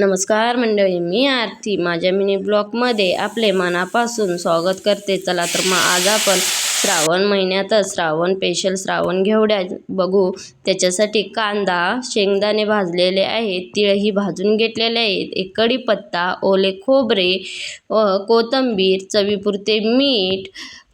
नमस्कार मंडळी मी आरती. माझ्या मिनी ब्लॉगमध्ये आपले मनापासून स्वागत करते. चला तर मग आज आपण श्रावण महिन्यातच श्रावण स्पेशल श्रावण घेवड्या बघू. त्याच्यासाठी कांदा शेंगदाणे भाजलेले आहेत तिळही भाजून घेतलेले आहेत एक कढीपत्ता ओले खोबरे व कोथिंबीर चवीपुरते मीठ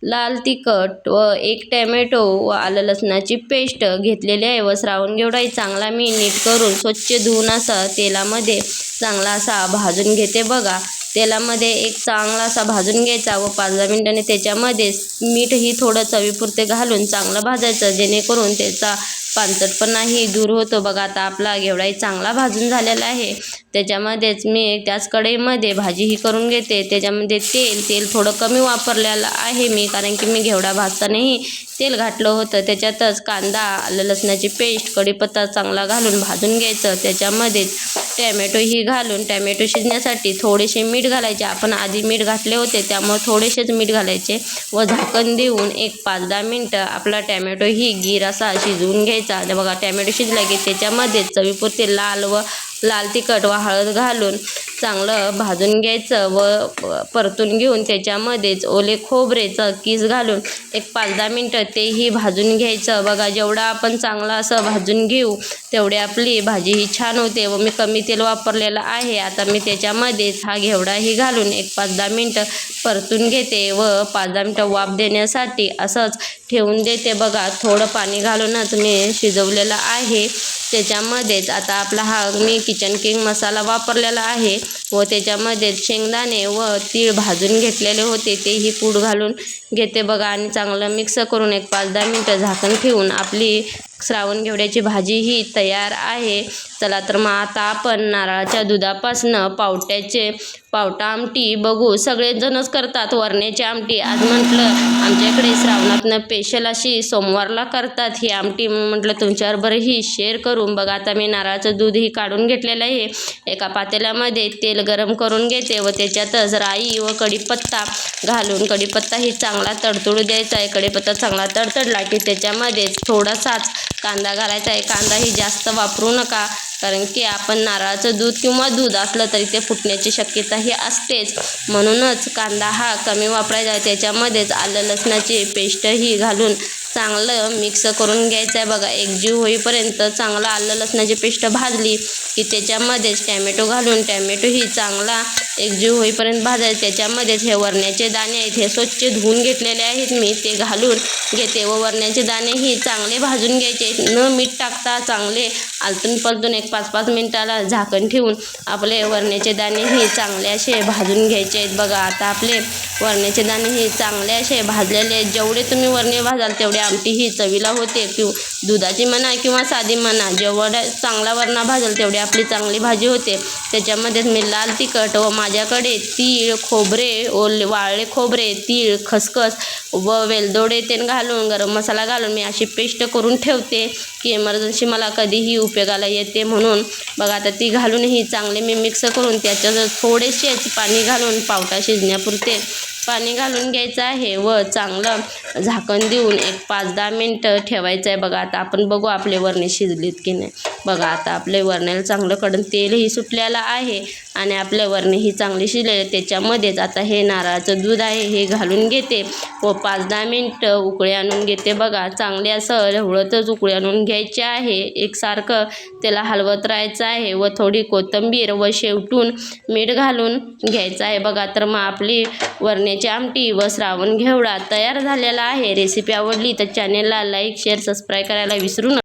लाल तिखट व एक टॅमॅटो व आलं लसणाची पेस्ट घेतलेली आहे. व श्रावण घेवडाही चांगला मी नीट करून स्वच्छ धुवून असा तेलामध्ये चांगला असा भाजून घेते बघा. तेलामध्ये एक चांगला असा भाजून घ्यायचा व पाच दहा त्याच्यामध्ये मीठही थोडं चवीपुरते घालून चांगलं भाजायचं जेणेकरून त्याचा पानसटपणाही दूर होतो. बघा आता आपला घेवडाही चांगला भाजून झालेला आहे. त्याच्यामध्येच मी त्याच कढईमध्ये भाजीही करून घेते. त्याच्यामध्ये तेल तेल थोडं कमी वापरलेलं आहे मी कारण की मी घेवडा भाजतानाही तेल घातलं होतं. त्याच्यातच कांदा आलं लसणाची पेस्ट कढीपत्ता चांगला घालून भाजून घ्यायचं. त्याच्यामध्येच टॅमॅटोही घालून टॅमॅटो शिजण्यासाठी थोडेसे मीठ घालायचे. आपण आधी मीठ घातले होते त्यामुळे थोडेसेच मीठ घालायचे व झाकण देऊन एक पाच दहा मिनटं आपला टॅमॅटोही गीर असा शिजवून घ्यायचा. बघा टॅमॅटो शिजला की त्याच्यामध्ये चवीपुरते लाल व लाल तिखट व हळद घालून चांगलं भाजून घ्यायचं व परतून घेऊन त्याच्यामध्येच ओले खोबरेचं किस घालून एक पाच दहा मिनटं तेही भाजून घ्यायचं. बघा जेवढं आपण चांगलं असं भाजून घेऊ तेवढी आपली भाजी ही छान होते व मी कमी तेल वापरलेलं आहे. आता मी त्याच्यामध्येच हा घेवडाही घालून एक पाच दहा मिनटं परतून घेते व पाच दहा मिनटं वाफ देण्यासाठी असंच ठेवून देते. बघा थोडं पाणी घालूनच मी शिजवलेलं आहे. त्याच्यामध्येच आता आपला हा मी किचन किंग मसाला वापरलेला आहे व त्याच्यामध्येच शेंगदाणे व तीळ भाजून घेतलेले होते. तेही पूड घालून घेते बघा आणि चांगलं मिक्स करून एक पाच दहा मिनटं झाकण ठेवून आपली श्रावण घेवड्याची भाजी ही तयार आहे. चला तर मग आता आपण नारळाच्या दुधापासनं पावट्याचे पावटा आमटी बघू. सगळेजणच करतात वरण्याची आमटी. आज म्हटलं आमच्याकडे श्रावणातनं स्पेशल अशी सोमवारला करतात. ही आमटी म्हटलं तुमच्याबरोबर ही शेअर करून बघा. आता मी नारळाचं दूधही काढून घेतलेलं आहे. एका पातेल्यामध्ये तेल गरम करून घेते व त्याच्यातच राई व कढीपत्ता घालून कढीपत्ताही चांगला तडतडू द्यायचा आहे. कढीपत्ता चांगला तडतडला की त्याच्यामध्ये थोडासाच कांदा घालायचा आहे. कांदाही जास्त वापरू नका. कारण की आपण नारळाचं दूध किंवा दूध असलं तरी ते फुटण्याची शक्यता ही असतेच. म्हणूनच कांदा हा कमी वापरायचा. त्याच्यामध्येच आलं लसणाची पेस्टही घालून चांगलं मिक्स करून घ्यायचं आहे. बघा एकजीव होईपर्यंत चांगलं आलं लसणाची पेस्ट भाजली. की त्याच्यामध्येच टॅमॅटो घालून टॅमॅटोही चांगला एकजीव होईपर्यंत भाजायचं. त्याच्यामध्येच हे वरण्याचे दाणे आहेत. हे स्वच्छ धुवून घेतलेले आहेत मी. ते घालून घेते व वरण्याचे दाणेही चांगले भाजून घ्यायचे. न मीठ टाकता चांगले आलतून पलतून एक पाच पाच मिनटाला झाकण ठेवून आपले वरण्याचे दाणे हे चांगले असे भाजून घ्यायचे आहेत. बघा आता आपले वरण्याचे दाणे हे चांगले असे भाजलेले जेवढे तुम्ही वरणे भाजाल तेवढे आमटी ही चवीला होते. किंवा दुधाची म्हणा किंवा साधी म्हणा जेवढा चांगला वरणा भाजेल तेवढी आपली चांगली भाजी होते. त्याच्यामध्येच मी लाल तिखट व माझ्याकडे तीळ खोबरे ओले वाळले खोबरे तीळ खसखस व वेलदोडे तेन घालून गरम मसाला घालून मी अशी पेस्ट करून ठेवते की इमर्जन्सी मला कधीही उपयोगाला येते म्हणून. बघा आता ती घालूनही चांगले मी मिक्स करून त्याच्यात थोडेसेच पाणी घालून पावटा शिजण्यापुरते पाणी घालून घ्यायचं आहे व चांगलं झाकण देऊन एक पाच दहा मिनटं ठेवायचं आहे बघा आता आपण बघू आपले वरणे शिजलेत की नाही. बघा आता आपले वरण्याला चांगलं कडून तेलही सुटलेलं आहे आणि आपले वरणेही चांगली शिजलेले त्याच्यामध्येच आता हे नारळाचं दूध आहे हे घालून घेते. व पाच दहा मिनटं उकळी आणून घेते. बघा चांगले असं ढवळतच उकळी आणून घ्यायचे आहे. एकसारखं त्याला हलवत राहायचं आहे व थोडी कोथिंबीर व शेवटून मीठ घालून घ्यायचं आहे. बघा तर मग आपली वरण्याची आमटी व श्रावण घेवडा तयार झालेला आहे. रेसिपी आवडली तर चॅनेलला लाईक शेअर सबस्क्राईब करायला विसरू नका